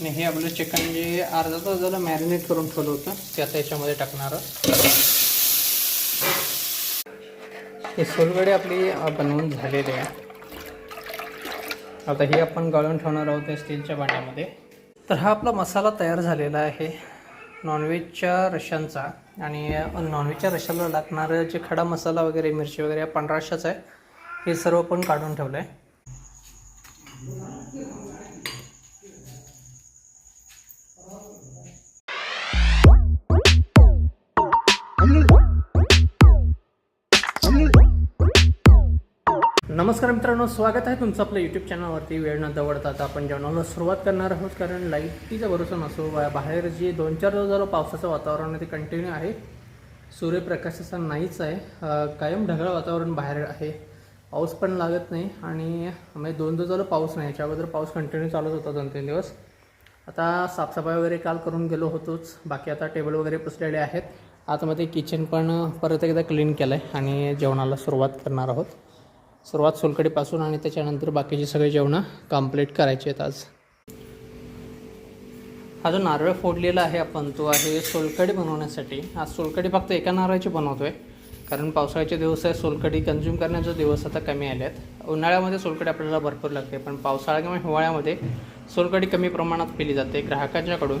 आणि हे आपलं चिकन जे अर्धा तास झालं मॅरिनेट करून ठेवलं होतं ते आता याच्यामध्ये टाकणार हे सोलगडे आपली बनवून झालेली आहे. आता ही आपण गाळून ठेवणार आहोत स्टीलच्या भांड्यामध्ये. तर हा आपला मसाला तयार झालेला आहे नॉनव्हेजच्या रशांचा. आणि नॉनव्हेजच्या रशाला लागणारं जे खडा मसाला वगैरे मिरची वगैरे हा आहे हे सर्व पण काढून ठेवलं आहे नमस्कार मित्रांनो स्वागत आहे तुमचं आपल्या यूट्यूब चॅनलवरती वेळ न दवडता आता आपण जेवणाला सुरुवात करणार आहोत कारण लाईटीचा भरोसा नसो बाहेर जे दोन चार दिवस झालं पावसाचं वातावरण आहे ते कंटिन्यू आहे. सूर्यप्रकाशाचा नाहीच आहे. कायम ढगाळ वातावरण बाहेर आहे. पाऊस पण लागत नाही आणि म्हणजे दोन दिवस झालं पाऊस नाही. याच्या अगोदर पाऊस कंटिन्यू चालूच होता दोन तीन दिवस. आता साफसफाई वगैरे काल करून गेलो होतोच. बाकी आता टेबल वगैरे पुसलेले आहेत. आतमध्ये किचन पण परत एकदा क्लीन केलं आहे आणि जेवणाला सुरुवात करणार आहोत. सुरुवात सोलकडीपासून आणि त्याच्यानंतर बाकीचे सगळे जेवणं कंप्लीट करायचे आहेत आज. हा जो नारळ फोडलेला आहे आपण तो आहे सोलकडी बनवण्यासाठी. आज सोलकडी फक्त एका नारळाची बनवतो आहे कारण पावसाळ्याचे दिवस आहे सोलकडी कन्झ्युम करण्याचे दिवस आता कमी आले आहेत उन्हाळ्यामध्ये सोलकडी आपल्याला भरपूर लागते पण पावसाळा किंवा हिवाळ्यामध्ये सोलकडी कमी प्रमाणात पिली जाते ग्राहकांच्याकडून.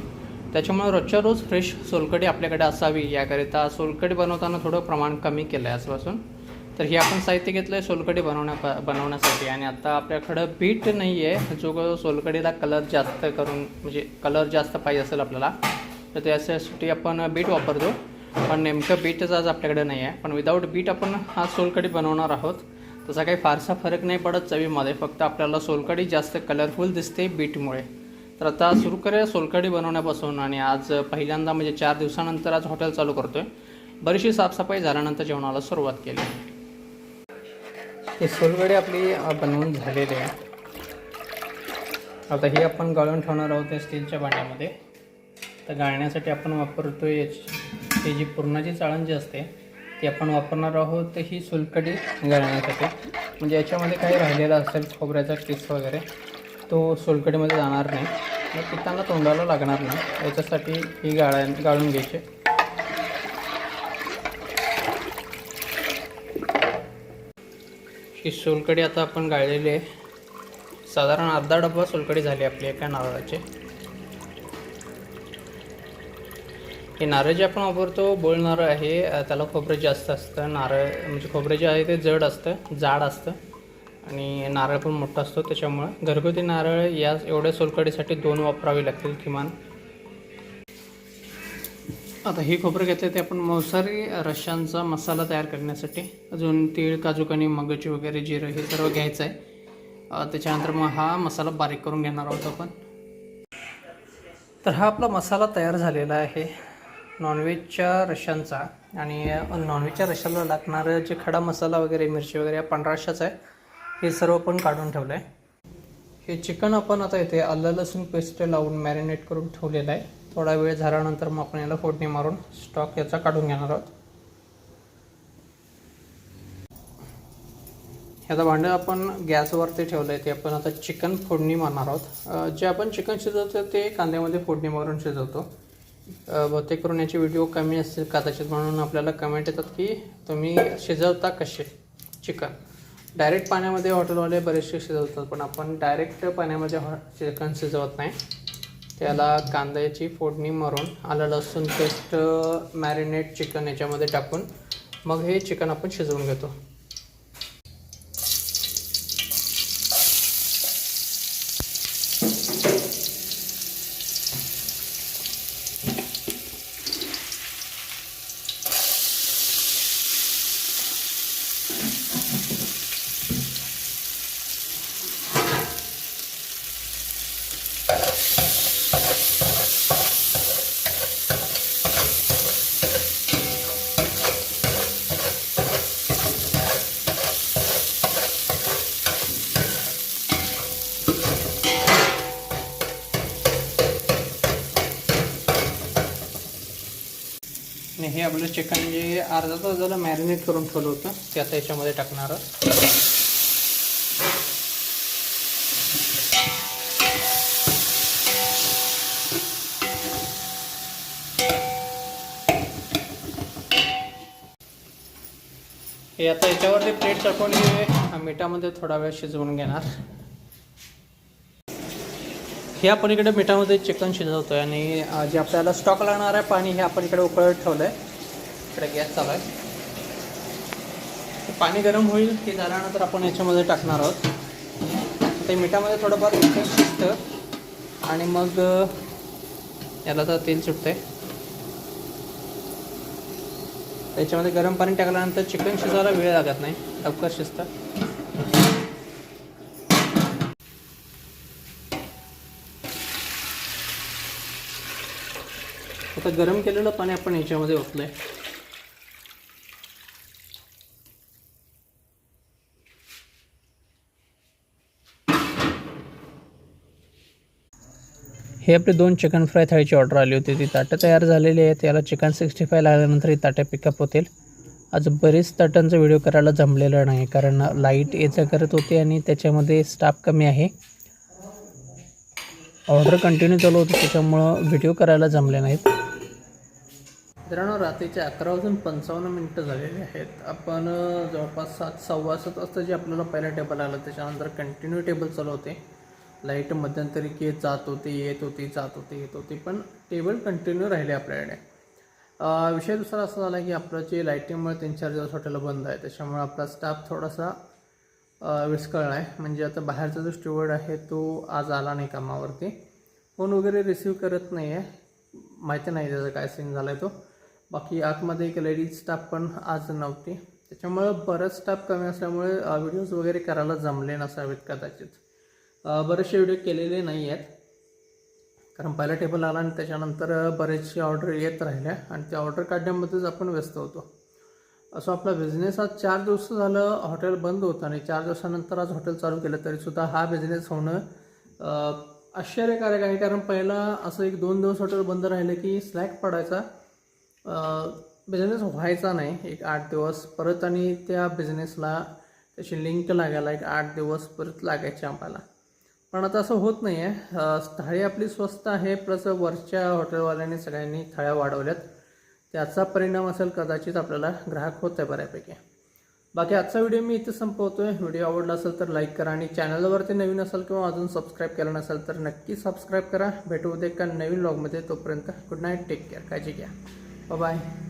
त्याच्यामुळे रोजच्या रोज फ्रेश सोलकडी आपल्याकडे असावी याकरिता सोलकडी बनवताना थोडं प्रमाण कमी केलं आहे आजपासून. तर हे आपण साहित्य घेतलं आहे सोलकडी बनवण्या बनवण्यासाठी. आणि आता आपल्याकडं बीट नाही आहे जो सोलकडीला कलर जास्त करून म्हणजे कलर जास्त पाहिजे असेल आपल्याला तर त्याच्यासाठी आपण बीट वापरतो. पण नेमकं बीटच आज आपल्याकडे नाही आहे पण विदाऊट बीट आपण हा सोलकडी बनवणार आहोत. तसा काही फारसा फरक नाही पडत चवीमध्ये फक्त आपल्याला सोलकडी जास्त कलरफुल दिसते बीटमुळे. तर आता सुरू करूया सोलकडी बनवण्यापासून. आणि आज पहिल्यांदा म्हणजे चार दिवसानंतर आज हॉटेल चालू करतोय. बरीचशी साफसफाई झाल्यानंतर जेवणाला सुरुवात केली. ही सोलगडी आपली बनवून झालेली आहे. आता ही आपण गाळून ठेवणार आहोत या स्टीलच्या भांड्यामध्ये. तर गाळण्यासाठी आपण वापरतो याची ही जी पुरणाची चाळण जी असते ती आपण वापरणार आहोत ही सोलकडी गाळण्यासाठी. म्हणजे याच्यामध्ये काही राहिलेला असेल खोबऱ्याचा किस वगैरे तो सोलकडीमध्ये जाणार नाही. मग पिताना तोंडाला लागणार नाही. याच्यासाठी ही गाळा गाळून घ्यायची. ही सोलकडी आता आपण गाळलेली आहे. साधारण अर्धा डब्बा सोलकडी झाली आपली एका नारळाची. हे नारळ जे आपण वापरतो बोळ नारळ आहे त्याला खोबरं जास्त असतं. नारळ म्हणजे खोबरं जे आहे ते जड असतं जाड असतं. आणि नारळ पण मोठा असतो त्याच्यामुळं घरगुती नारळ या एवढ्या सोलकडीसाठी दोन वापरावे लागतील किमान. आता हे खोबरं घेतलं ते आपण मांसाहारी रश्श्यांचा मसाला तयार करण्यासाठी. अजून तीळ काजूकणी मगजी वगैरे जिरं हे सर्व घ्यायचं आहे त्याच्यानंतर मग हा मसाला बारीक करून घेणार आहोत आपण. तर हा आपला मसाला तयार झालेला आहे नॉनव्हेजच्या रश्यांचा आणि नॉनव्हेजच्या रश्याला लागणारं जे खडा मसाला वगैरे मिरची वगैरे या पांढरा आहे हे सर्व पण काढून ठेवलं आहे हे चिकन आपण आता इथे आलं लसूण पेस्ट लावून मॅरिनेट करून ठेवलेलं आहे. थोडा वेळ झाल्यानंतर मग आपण याला फोडणी मारून स्टॉक याचा काढून घेणार आहोत. ह्याचं भांडं आपण गॅसवरती ठेवलं आहे ते आपण आता चिकन फोडणी मारणार आहोत. जे आपण चिकन शिजवतो ते कांद्यामध्ये फोडणी मारून शिजवतो. बहुतेक करून याचे व्हिडिओ कमी असतील कदाचित म्हणून आपल्याला कमेंट येतात की तुम्ही शिजवता कसे चिकन. डायरेक्ट पाण्यामध्ये हॉटेलवाले बरेचसे शिजवतात पण आपण डायरेक्ट पाण्यामध्ये हॉ चिकन शिजवत नाही. त्याला कांद्याची फोडणी मारून आलं लसूण पेस्ट मॅरिनेट चिकन याच्यामध्ये टाकून मग हे चिकन आपण शिजवून घेतो. हे आपलं चिकन जे अर्धा तास झालं मॅरिनेट करून ठेवलं होतं ते आता याच्यामध्ये टाकणार हे आता याच्यावरती प्लेट टाकून मिठामध्ये थोडा वेळ शिजवून घेणार. हे आपण इकडे मिठामध्ये चिकन शिजवतो आहे आणि जे आपल्याला स्टॉक लागणार आहे पाणी हे आपण इकडे उकळत ठेवलं आहे इकडे गॅस चालू आहे. ते पाणी गरम होईल ते झाल्यानंतर आपण याच्यामध्ये टाकणार आहोत. ते मिठामध्ये थोडंफार चिकन शिजतं. आणि मग याला तर तेल सुटतंय. त्याच्यामध्ये गरम पाणी टाकल्यानंतर चिकन शिजायला वेळ लागत नाही. लवकर शिजतं. आता गरम केलेलं पाणी आपण याच्यामध्ये ओतलंय. हे आपले दोन चिकन फ्राय थाळीची ऑर्डर आली होती. ती ताटं तयार झालेली आहेत. याला चिकन सिक्स्टी फाय लागल्यानंतर ही ताट्या पिकअप होतील. आज बरेच ताटांचा व्हिडिओ करायला जमलेला नाही कारण लाइट याचा करत होती आणि त्याच्यामध्ये स्टाफ कमी आहे. ऑर्डर कंटिन्यू चालू होती त्याच्यामुळं व्हिडिओ करायला जमले नाहीत. मित्रांनो रात्रीचे अकरा वाजून पंचावन्न मिनटं झालेली आहेत. आपण जवळपास सात सव्वा सात वाजता जे आपल्याला पहिला टेबल आलं त्याच्यानंतर कंटिन्यू टेबल चालू होते. लाइट मध्यंतरी की जात होती येत होती जात होती येत होती पण टेबल कंटिन्यू राहिले आपल्याकडे. विषय दुसरा असा झाला की आपलं जे लाईटिंगमुळे तीन चार दिवस हॉटेल बंद आहे त्याच्यामुळे आपला स्टाफ थोडासा विस्कळला आहे. म्हणजे आता बाहेरचा जो स्टुअर्ड आहे तो आज आला नाही कामावरती. फोन वगैरे रिसीव करत नाही आहे माहिती नाही त्याचा काय सीन झाला आहे तो. बाकी आतमध्ये एक लेडीज स्टाफ पण आज नव्हती. त्याच्यामुळं बरंच स्टाफ कमी असल्यामुळे व्हिडिओज वगैरे करायला जमले नसावेत कदाचित. बरेचसे व्हिडिओ केलेले नाही आहेत कारण पहिला टेबल आला आणि त्याच्यानंतर बरेचसे ऑर्डर येत राहिल्या आणि त्या ऑर्डर काढण्यामध्येच आपण व्यस्त होतो. असं आपला बिझनेस आज चार दिवस झालं हॉटेल बंद होतं आणि चार दिवसानंतर आज हॉटेल चालू केलं तरीसुद्धा हा बिझनेस होणं आश्चर्यकारक आहे. कारण पहिला असं एक दोन दिवस हॉटेल बंद राहिलं की स्लॅक पडायचा. बिझनेस व्हायचा नाही एक आठ दिवस. परत आणि त्या बिझनेसला त्याची लिंक लागायला एक आठ दिवस परत लागायचे आम्हाला. पण आता असं होत नाही आहे थाळी आपली स्वस्त आहे प्लस वरच्या हॉटेलवाल्यांनी सगळ्यांनी थाळ्या वाढवल्यात. त्याचा परिणाम असेल कदाचित आपल्याला ग्राहक होत आहे बऱ्यापैकी. बाकी आजचा व्हिडिओ मी इथे संपवतो आहे व्हिडिओ आवडला असेल तर लाईक करा आणि चॅनलवरती नवीन असाल किंवा अजून सबस्क्राईब केलं नसेल तर नक्की सबस्क्राईब करा. भेटू उद्या एका नवीन लॉगमध्ये तोपर्यंत गुड नाईट टेक केअर काळजी घ्या. 拜拜。